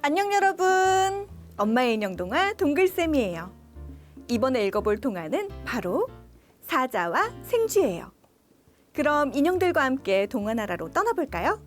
안녕 여러분. 엄마의 인형 동화 동글쌤이에요. 이번에 읽어볼 동화는 바로 사자와 생쥐예요. 그럼 인형들과 함께 동화 나라로 떠나볼까요?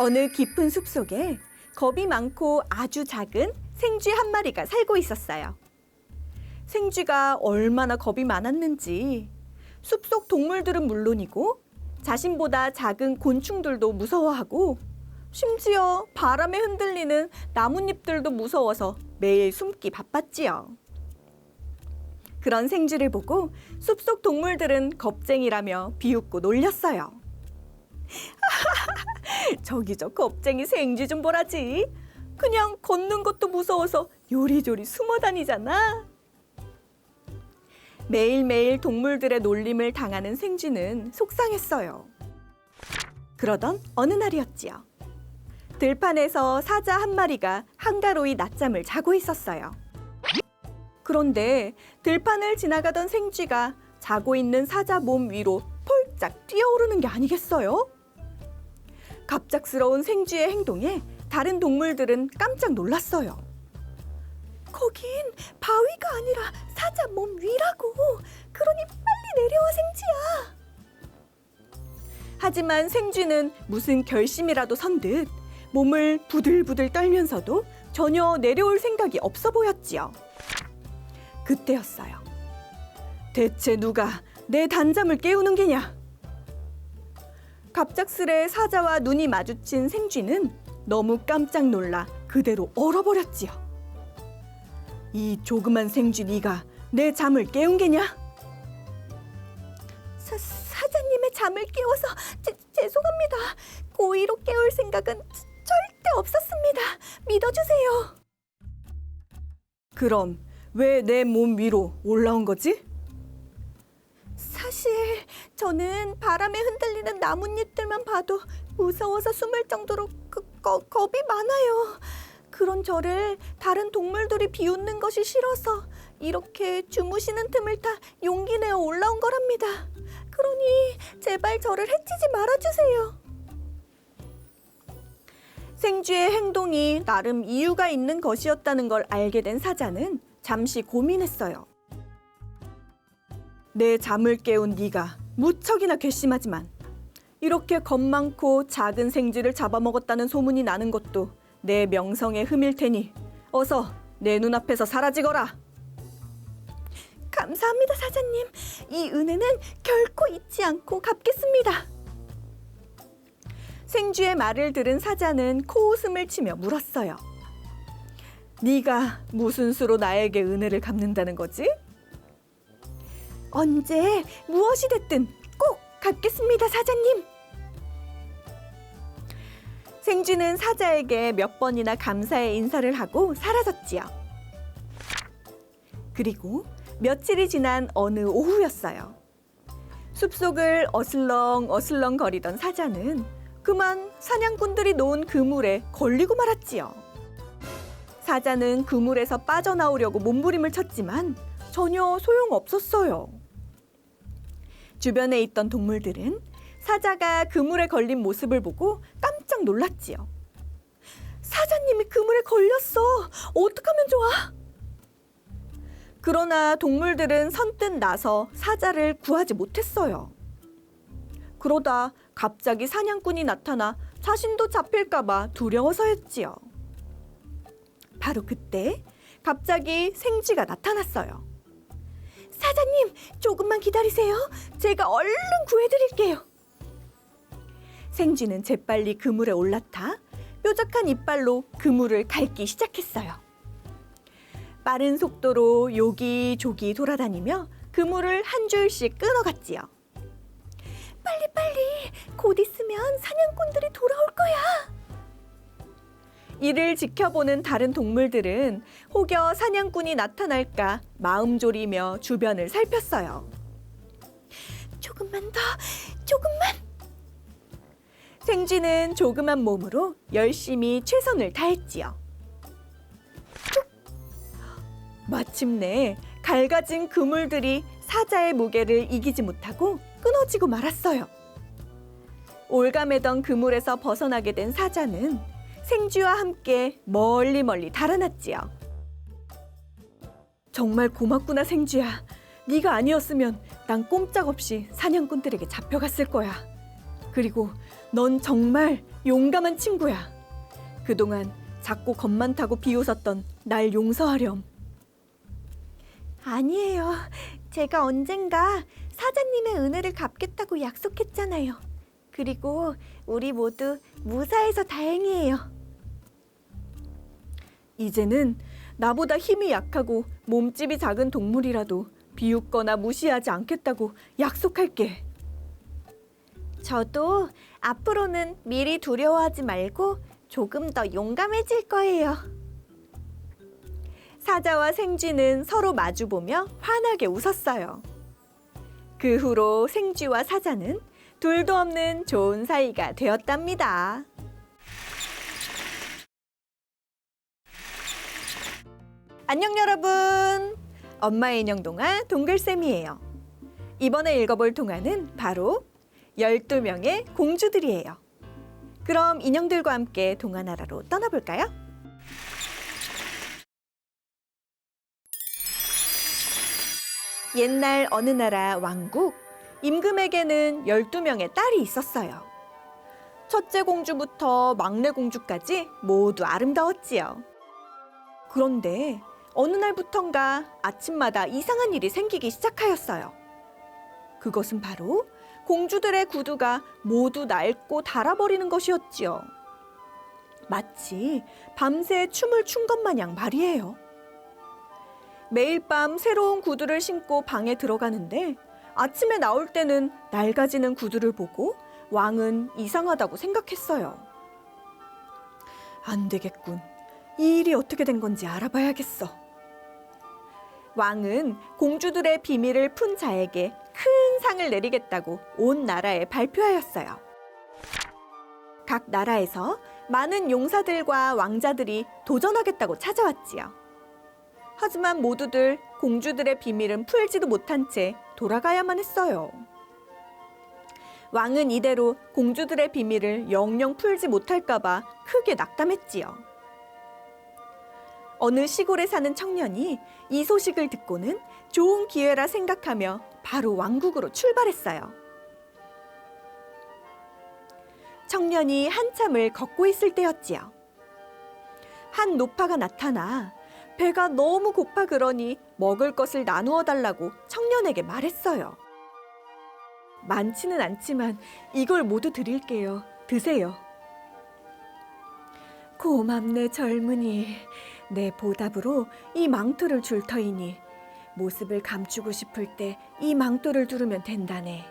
어느 깊은 숲 속에 겁이 많고 아주 작은 생쥐 한 마리가 살고 있었어요. 생쥐가 얼마나 겁이 많았는지 숲속 동물들은 물론이고 자신보다 작은 곤충들도 무서워하고 심지어 바람에 흔들리는 나뭇잎들도 무서워서 매일 숨기 바빴지요. 그런 생쥐를 보고 숲속 동물들은 겁쟁이라며 비웃고 놀렸어요. 저기 저 겁쟁이 생쥐 좀 보라지. 그냥 걷는 것도 무서워서 요리조리 숨어 다니잖아. 매일매일 동물들의 놀림을 당하는 생쥐는 속상했어요. 그러던 어느 날이었지요. 들판에서 사자 한 마리가 한가로이 낮잠을 자고 있었어요. 그런데 들판을 지나가던 생쥐가 자고 있는 사자 몸 위로 폴짝 뛰어오르는 게 아니겠어요? 갑작스러운 생쥐의 행동에 다른 동물들은 깜짝 놀랐어요. 거긴 바위가 아니라 사자 몸 위라고. 그러니 빨리 내려와 생쥐야. 하지만 생쥐는 무슨 결심이라도 선 듯 몸을 부들부들 떨면서도 전혀 내려올 생각이 없어 보였지요. 그때였어요. 대체 누가 내 단잠을 깨우는 게냐? 갑작스레 사자와 눈이 마주친 생쥐는 너무 깜짝 놀라 그대로 얼어버렸지요. 이 조그만 생쥐 네가 내 잠을 깨운 게냐? 사, 사자님의 잠을 깨워서 제, 죄송합니다. 고의로 깨울 생각은 절대 없었습니다. 믿어주세요. 그럼 왜 내 몸 위로 올라온 거지? 사실 저는 바람에 흔들리는 나뭇잎들만 봐도 무서워서 숨을 정도로 그, 거, 겁이 많아요. 그런 저를 다른 동물들이 비웃는 것이 싫어서 이렇게 주무시는 틈을 타 용기 내어 올라온 거랍니다. 그러니 제발 저를 해치지 말아주세요. 생쥐의 행동이 나름 이유가 있는 것이었다는 걸 알게 된 사자는 잠시 고민했어요. 내 잠을 깨운 네가 무척이나 괘씸하지만 이렇게 겁 많고 작은 생쥐를 잡아먹었다는 소문이 나는 것도 내 명성에 흠일 테니 어서 내 눈앞에서 사라지거라. 감사합니다, 사자님. 이 은혜는 결코 잊지 않고 갚겠습니다. 생쥐의 말을 들은 사자는 코웃음을 치며 물었어요. 네가 무슨 수로 나에게 은혜를 갚는다는 거지? 언제 무엇이 됐든 꼭 갚겠습니다, 사자님. 생쥐는 사자에게 몇 번이나 감사의 인사를 하고 사라졌지요. 그리고 며칠이 지난 어느 오후였어요. 숲속을 어슬렁 어슬렁 거리던 사자는 그만 사냥꾼들이 놓은 그물에 걸리고 말았지요. 사자는 그물에서 빠져나오려고 몸부림을 쳤지만 전혀 소용없었어요. 주변에 있던 동물들은 사자가 그물에 걸린 모습을 보고 깜짝 놀랐지요. 사자님이 그물에 걸렸어. 어떡하면 좋아? 그러나 동물들은 선뜻 나서 사자를 구하지 못했어요. 그러다 갑자기 사냥꾼이 나타나 자신도 잡힐까봐 두려워서였지요. 바로 그때 갑자기 생쥐가 나타났어요. 사자님, 조금만 기다리세요. 제가 얼른 구해드릴게요. 생쥐는 재빨리 그물에 올라타 뾰족한 이빨로 그물을 갈기 시작했어요. 빠른 속도로 요기조기 돌아다니며 그물을 한 줄씩 끊어갔지요. 빨리 빨리 곧 있으면 사냥꾼들이 돌아올 거야. 이를 지켜보는 다른 동물들은 혹여 사냥꾼이 나타날까 마음 졸이며 주변을 살폈어요. 조금만 더, 조금만. 생쥐는 조그만 몸으로 열심히 최선을 다했지요. 툭! 마침내 갈가진 그물들이 사자의 무게를 이기지 못하고 끊어지고 말았어요. 올가매던 그물에서 벗어나게 된 사자는 생쥐와 함께 멀리 멀리 달아났지요. 정말 고맙구나 생쥐야. 네가 아니었으면 난 꼼짝없이 사냥꾼들에게 잡혀갔을 거야. 그리고 넌 정말 용감한 친구야. 그동안 작고 겁만 타고 비웃었던 날 용서하렴. 아니에요. 제가 언젠가 사자님의 은혜를 갚겠다고 약속했잖아요. 그리고 우리 모두 무사해서 다행이에요. 이제는 나보다 힘이 약하고 몸집이 작은 동물이라도 비웃거나 무시하지 않겠다고 약속할게. 저도 앞으로는 미리 두려워하지 말고 조금 더 용감해질 거예요. 사자와 생쥐는 서로 마주보며 환하게 웃었어요. 그 후로 생쥐와 사자는 둘도 없는 좋은 사이가 되었답니다. 안녕 여러분. 엄마의 인형 동화 동글쌤이에요. 이번에 읽어볼 동화는 바로 12명의 공주들이에요. 그럼 인형들과 함께 동화 나라로 떠나볼까요? 옛날 어느 나라 왕국 임금에게는 12명의 딸이 있었어요. 첫째 공주부터 막내 공주까지 모두 아름다웠지요. 그런데 어느 날부턴가 아침마다 이상한 일이 생기기 시작하였어요. 그것은 바로 공주들의 구두가 모두 낡고 닳아버리는 것이었지요. 마치 밤새 춤을 춘 것 마냥 말이에요. 매일 밤 새로운 구두를 신고 방에 들어가는데 아침에 나올 때는 낡아지는 구두를 보고 왕은 이상하다고 생각했어요. 안 되겠군. 이 일이 어떻게 된 건지 알아봐야겠어. 왕은 공주들의 비밀을 푼 자에게 큰 상을 내리겠다고 온 나라에 발표하였어요. 각 나라에서 많은 용사들과 왕자들이 도전하겠다고 찾아왔지요. 하지만 모두들 공주들의 비밀은 풀지도 못한 채 돌아가야만 했어요. 왕은 이대로 공주들의 비밀을 영영 풀지 못할까봐 크게 낙담했지요. 어느 시골에 사는 청년이 이 소식을 듣고는 좋은 기회라 생각하며 바로 왕국으로 출발했어요. 청년이 한참을 걷고 있을 때였지요. 한 노파가 나타나 배가 너무 고파 그러니 먹을 것을 나누어 달라고 청년에게 말했어요. 많지는 않지만 이걸 모두 드릴게요. 드세요. 고맙네 젊은이. 내 보답으로 이 망토를 줄 터이니 모습을 감추고 싶을 때 이 망토를 두르면 된다네.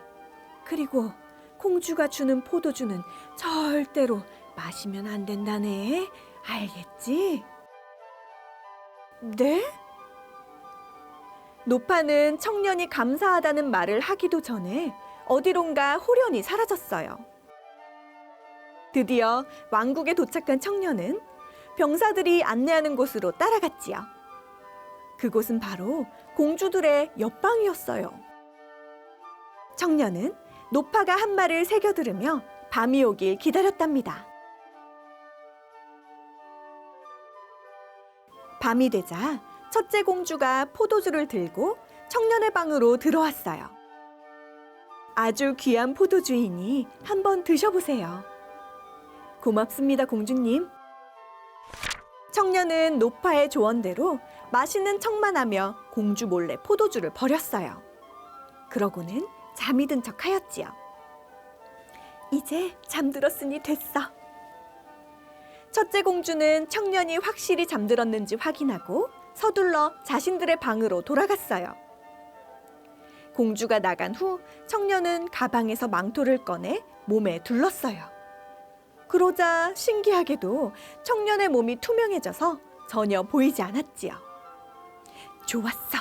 그리고 공주가 주는 포도주는 절대로 마시면 안 된다네. 알겠지? 네? 노파는 청년이 감사하다는 말을 하기도 전에 어디론가 호련히 사라졌어요. 드디어 왕국에 도착한 청년은 병사들이 안내하는 곳으로 따라갔지요. 그곳은 바로 공주들의 옆방이었어요. 청년은 노파가 한 말을 새겨 들으며 밤이 오길 기다렸답니다. 밤이 되자 첫째 공주가 포도주를 들고 청년의 방으로 들어왔어요. 아주 귀한 포도주이니 한번 드셔보세요. 고맙습니다, 공주님. 청년은 노파의 조언대로 맛있는 척만 하며 공주 몰래 포도주를 버렸어요. 그러고는 잠이 든 척 하였지요. 이제 잠들었으니 됐어. 첫째 공주는 청년이 확실히 잠들었는지 확인하고 서둘러 자신들의 방으로 돌아갔어요. 공주가 나간 후 청년은 가방에서 망토를 꺼내 몸에 둘렀어요. 그러자 신기하게도 청년의 몸이 투명해져서 전혀 보이지 않았지요. 좋았어.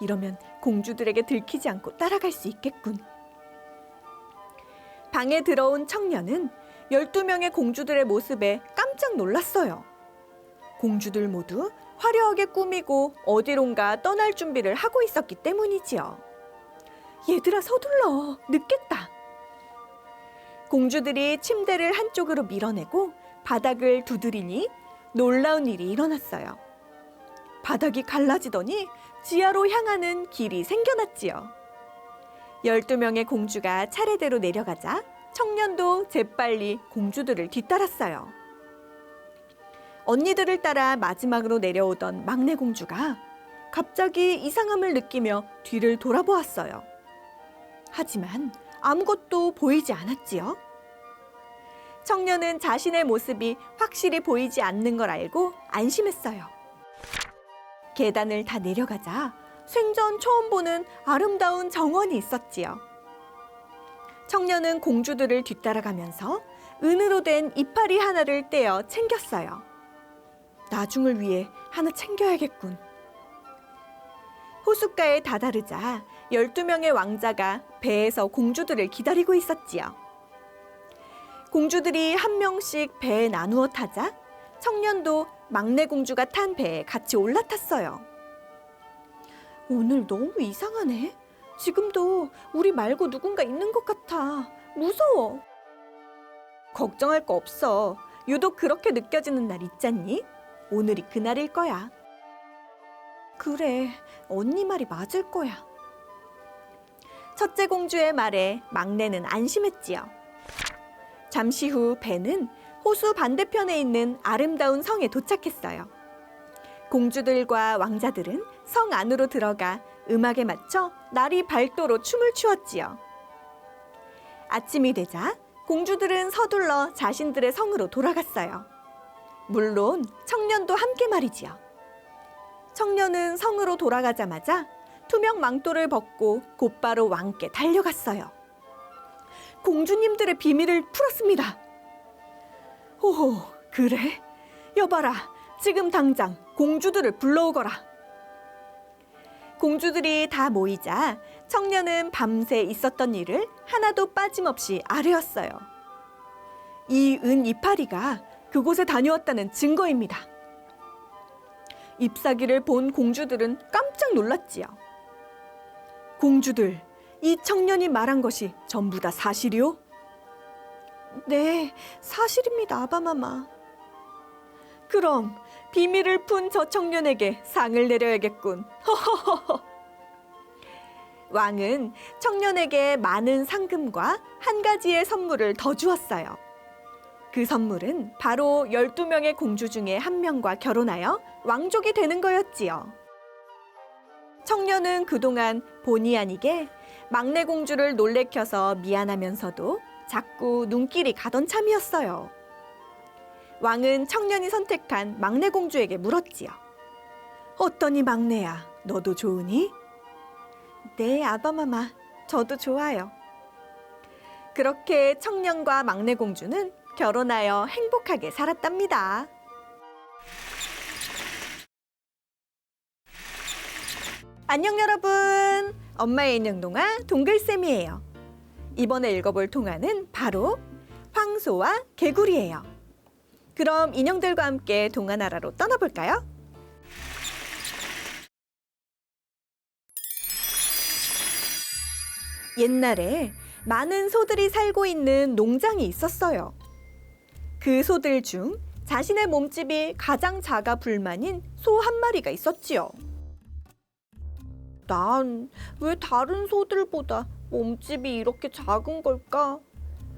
이러면 공주들에게 들키지 않고 따라갈 수 있겠군. 방에 들어온 청년은 12명의 공주들의 모습에 깜짝 놀랐어요. 공주들 모두 화려하게 꾸미고 어디론가 떠날 준비를 하고 있었기 때문이지요. 얘들아 서둘러 늦겠다. 공주들이 침대를 한쪽으로 밀어내고 바닥을 두드리니 놀라운 일이 일어났어요. 바닥이 갈라지더니 지하로 향하는 길이 생겨났지요. 12명의 공주가 차례대로 내려가자 청년도 재빨리 공주들을 뒤따랐어요. 언니들을 따라 마지막으로 내려오던 막내 공주가 갑자기 이상함을 느끼며 뒤를 돌아보았어요. 하지만 아무것도 보이지 않았지요. 청년은 자신의 모습이 확실히 보이지 않는 걸 알고 안심했어요. 계단을 다 내려가자 생전 처음 보는 아름다운 정원이 있었지요. 청년은 공주들을 뒤따라가면서 은으로 된 이파리 하나를 떼어 챙겼어요. 나중을 위해 하나 챙겨야겠군. 호숫가에 다다르자 12명의 왕자가 배에서 공주들을 기다리고 있었지요. 공주들이 한 명씩 배에 나누어 타자 청년도 막내 공주가 탄 배에 같이 올라탔어요. 오늘 너무 이상하네. 지금도 우리 말고 누군가 있는 것 같아. 무서워. 걱정할 거 없어. 유독 그렇게 느껴지는 날 있잖니? 오늘이 그날일 거야. 그래, 언니 말이 맞을 거야. 첫째 공주의 말에 막내는 안심했지요. 잠시 후 배는 호수 반대편에 있는 아름다운 성에 도착했어요. 공주들과 왕자들은 성 안으로 들어가 음악에 맞춰 날이 밝도록 춤을 추었지요. 아침이 되자 공주들은 서둘러 자신들의 성으로 돌아갔어요. 물론 청년도 함께 말이지요. 청년은 성으로 돌아가자마자 투명 망토를 벗고 곧바로 왕께 달려갔어요. 공주님들의 비밀을 풀었습니다. 호호, 그래? 여봐라, 지금 당장 공주들을 불러오거라. 공주들이 다 모이자 청년은 밤새 있었던 일을 하나도 빠짐없이 아뢰었어요. 이은 이파리가 그곳에 다녀왔다는 증거입니다. 잎사귀를 본 공주들은 깜짝 놀랐지요. 공주들, 이 청년이 말한 것이 전부 다 사실이요? 네, 사실입니다, 아바마마. 그럼 비밀을 푼 저 청년에게 상을 내려야겠군. 왕은 청년에게 많은 상금과 한 가지의 선물을 더 주었어요. 그 선물은 바로 12명의 공주 중에 한 명과 결혼하여 왕족이 되는 거였지요. 청년은 그동안 본의 아니게 막내 공주를 놀래켜서 미안하면서도 자꾸 눈길이 가던 참이었어요. 왕은 청년이 선택한 막내 공주에게 물었지요. 어떠니 막내야, 너도 좋으니? 네, 아바마마, 저도 좋아요. 그렇게 청년과 막내 공주는 결혼하여 행복하게 살았답니다. 안녕 여러분. 엄마의 인형 동화 동글쌤이에요. 이번에 읽어볼 동화는 바로 황소와 개구리예요. 그럼 인형들과 함께 동화 나라로 떠나볼까요? 옛날에 많은 소들이 살고 있는 농장이 있었어요. 그 소들 중 자신의 몸집이 가장 작아 불만인 소 한 마리가 있었지요. 난 왜 다른 소들보다 몸집이 이렇게 작은 걸까?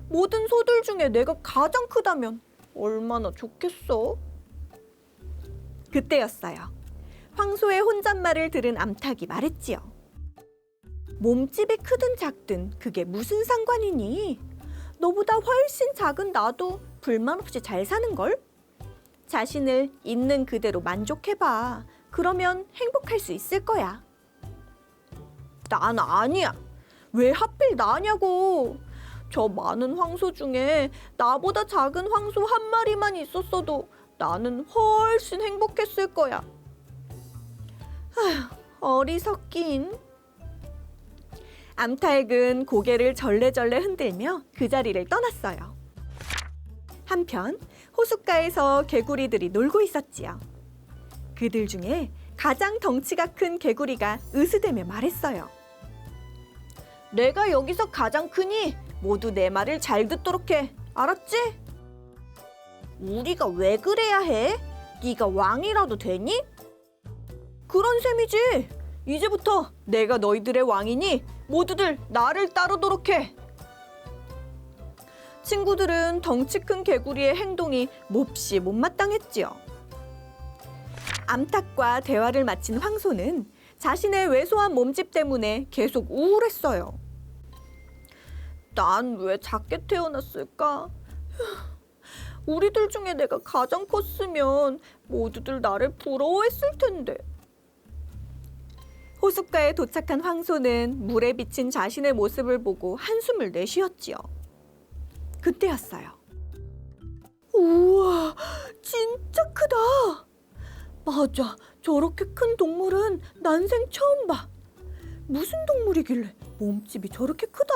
모든 소들 중에 내가 가장 크다면 얼마나 좋겠어? 그때였어요. 황소의 혼잣말을 들은 암탉이 말했지요. 몸집이 크든 작든 그게 무슨 상관이니? 너보다 훨씬 작은 나도 불만 없이 잘 사는 걸? 자신을 있는 그대로 만족해봐. 그러면 행복할 수 있을 거야. 난 아니야. 왜 하필 나냐고. 저 많은 황소 중에 나보다 작은 황소 한 마리만 있었어도 나는 훨씬 행복했을 거야. 아휴, 어리석긴. 암탉은 고개를 절레절레 흔들며 그 자리를 떠났어요. 한편 호숫가에서 개구리들이 놀고 있었지요. 그들 중에 가장 덩치가 큰 개구리가 으스대며 말했어요. 내가 여기서 가장 크니 모두 내 말을 잘 듣도록 해. 알았지? 우리가 왜 그래야 해? 네가 왕이라도 되니? 그런 셈이지. 이제부터 내가 너희들의 왕이니 모두들 나를 따르도록 해. 친구들은 덩치 큰 개구리의 행동이 몹시 못마땅했지요. 암탉과 대화를 마친 황소는 자신의 왜소한 몸집 때문에 계속 우울했어요. 난 왜 작게 태어났을까? 우리들 중에 내가 가장 컸으면 모두들 나를 부러워했을 텐데. 호숫가에 도착한 황소는 물에 비친 자신의 모습을 보고 한숨을 내쉬었지요. 그때였어요. 우와, 진짜 크다. 맞아, 저렇게 큰 동물은 난생 처음 봐. 무슨 동물이길래 몸집이 저렇게 크다?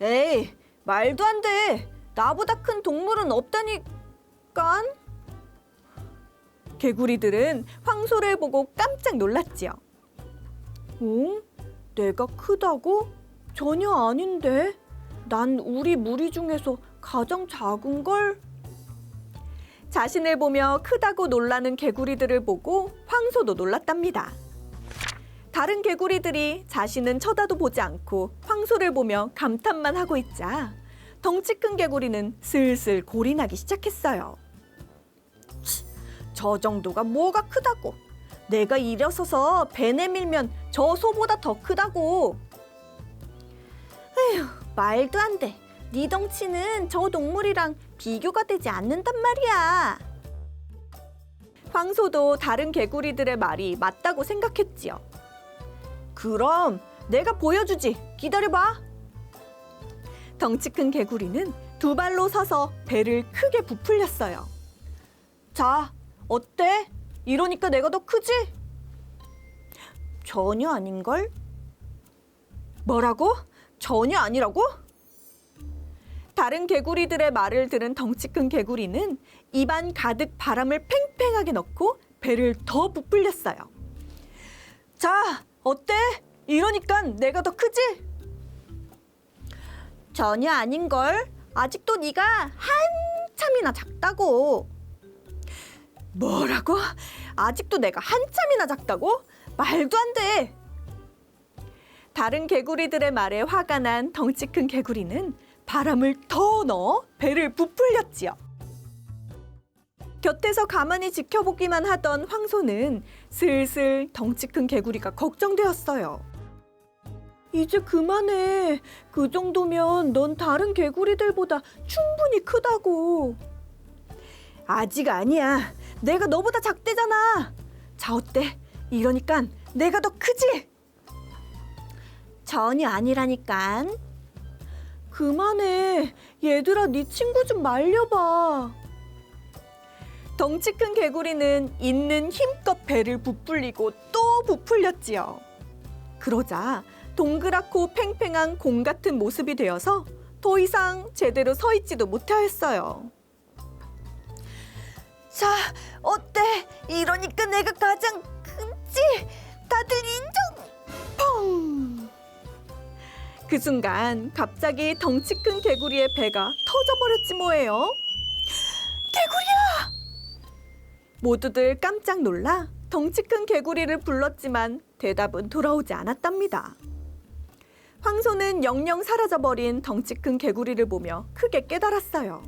에이, 말도 안 돼. 나보다 큰 동물은 없다니깐. 개구리들은 황소를 보고 깜짝 놀랐지요. 응? 내가 크다고? 전혀 아닌데. 난 우리 무리 중에서 가장 작은 걸. 자신을 보며 크다고 놀라는 개구리들을 보고 황소도 놀랐답니다. 다른 개구리들이 자신은 쳐다도 보지 않고 황소를 보며 감탄만 하고 있자 덩치 큰 개구리는 슬슬 나기 시작했어요. 치, 저 정도가 뭐가 크다고? 내가 일어서서 배 내밀면 저 소보다 더 크다고. 에휴, 말도 안 돼. 네 덩치는 저 동물이랑 비교가 되지 않는단 말이야. 황소도 다른 개구리들의 말이 맞다고 생각했지요. 그럼 내가 보여주지. 기다려봐. 덩치 큰 개구리는 두 발로 서서 배를 크게 부풀렸어요. 자, 어때? 이러니까 내가 더 크지? 전혀 아닌걸? 뭐라고? 전혀 아니라고? 다른 개구리들의 말을 들은 덩치 큰 개구리는 입안 가득 바람을 팽팽하게 넣고 배를 더 부풀렸어요. 자, 어때? 이러니까 내가 더 크지? 전혀 아닌걸. 아직도 네가 한참이나 작다고. 뭐라고? 아직도 내가 한참이나 작다고? 말도 안 돼. 다른 개구리들의 말에 화가 난 덩치 큰 개구리는 바람을 더 넣어 배를 부풀렸지요. 곁에서 가만히 지켜보기만 하던 황소는 슬슬 덩치 큰 개구리가 걱정되었어요. 이제 그만해. 그 정도면 넌 다른 개구리들보다 충분히 크다고. 아직 아니야. 내가 너보다 작대잖아. 자, 어때? 이러니까 내가 더 크지? 전혀 아니라니깐. 그만해. 얘들아, 네 친구 좀 말려봐. 덩치 큰 개구리는 있는 힘껏 배를 부풀리고 또 부풀렸지요. 그러자 동그랗고 팽팽한 공 같은 모습이 되어서 더 이상 제대로 서 있지도 못하였어요. 자, 어때? 이러니까 내가 가장 큰지? 다들 인정! 펑! 그 순간 갑자기 덩치 큰 개구리의 배가 터져버렸지 뭐예요. 개구리야! 모두들 깜짝 놀라 덩치 큰 개구리를 불렀지만 대답은 돌아오지 않았답니다. 황소는 영영 사라져버린 덩치 큰 개구리를 보며 크게 깨달았어요.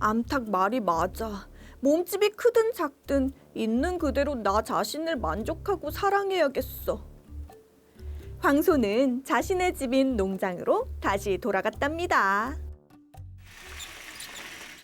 암탉 말이 맞아. 몸집이 크든 작든 있는 그대로 나 자신을 만족하고 사랑해야겠어. 황소는 자신의 집인 농장으로 다시 돌아갔답니다.